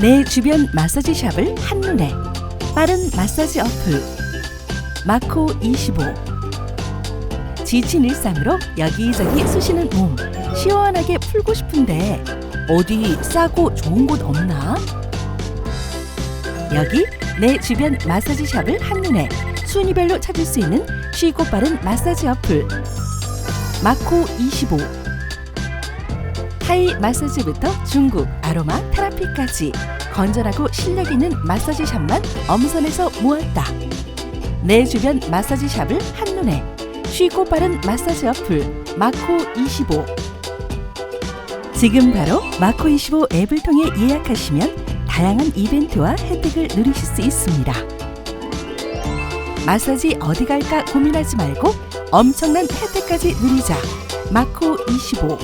내 주변 마사지 샵을 한눈에. 빠른 마사지 어플. 마코 25 지친 일상으로 여기저기 쑤시는 몸. 시원하게 풀고 싶은데 어디 싸고 좋은 곳 없나? 여기 내 주변 마사지 샵을 한눈에 순위별로 찾을 수 있는 쉽고 빠른 마사지 어플. 마코 25 타이 마사지부터 중국 아로마 테라피까지 건전하고 실력 있는 마사지 샵만 엄선해서 모았다. 내 주변 마사지 샵을 한눈에 쉽고 빠른 마사지 어플 마코 25 지금 바로 마코 25 앱을 통해 예약하시면 다양한 이벤트와 혜택을 누리실 수 있습니다. 마사지 어디 갈까 고민하지 말고 엄청난 혜택까지 누리자 마코 25